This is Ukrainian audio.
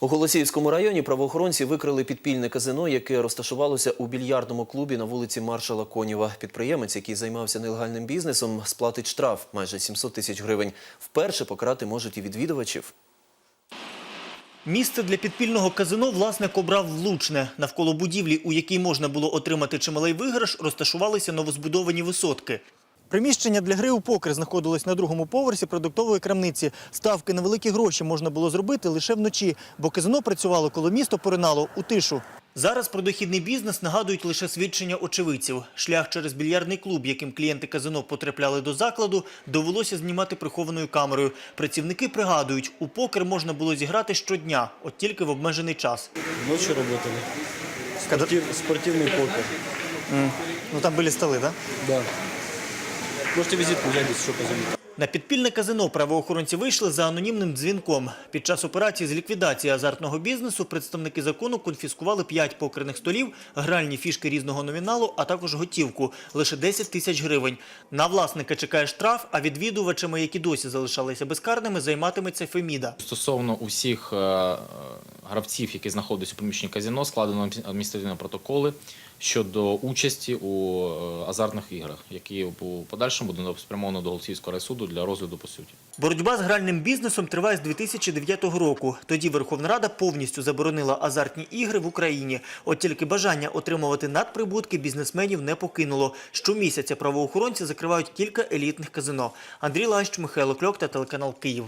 У Голосіївському районі правоохоронці викрили підпільне казино, яке розташувалося у більярдному клубі на вулиці Маршала Конєва. Підприємець, який займався нелегальним бізнесом, сплатить штраф майже 700 тисяч гривень. Вперше покарати можуть і відвідувачів. Місце для підпільного казино власник обрав влучне. Навколо будівлі, у якій можна було отримати чималий виграш, розташувалися новозбудовані висотки. Приміщення для гри у покер знаходилось на другому поверсі продуктової крамниці. Ставки на великі гроші можна було зробити лише вночі, бо казино працювало, коли місто поринало у тишу. Зараз про дохідний бізнес нагадують лише свідчення очевидців. Шлях через більярдний клуб, яким клієнти казино потрапляли до закладу, довелося знімати прихованою камерою. Працівники пригадують, у покер можна було зіграти щодня, от тільки в обмежений час. Ночью работали. Спортив, спортивный покер. Ну там були столи, так? Да. Можете визитку взять, если что. На підпільне казино правоохоронці вийшли за анонімним дзвінком. Під час операції з ліквідації азартного бізнесу представники закону конфіскували 5 покерних столів, гральні фішки різного номіналу, а також готівку – лише 10 тисяч гривень. На власника чекає штраф, а відвідувачами, які досі залишалися безкарними, займатиметься Феміда. Стосовно усіх е, е, гравців, які знаходяться у приміщенні казино, складено адміністративні протоколи щодо участі у е, азартних іграх, які у подальшому будуть спрямовані до Голосіївського райсуду для розгляду по суті. Боротьба з гральним бізнесом триває з 2009 року. Тоді Верховна Рада повністю заборонила азартні ігри в Україні. От тільки бажання отримувати надприбутки бізнесменів не покинуло. Щомісяця правоохоронці закривають кілька елітних казино. Андрій Лащ, Михайло Кльок та телеканал Київ.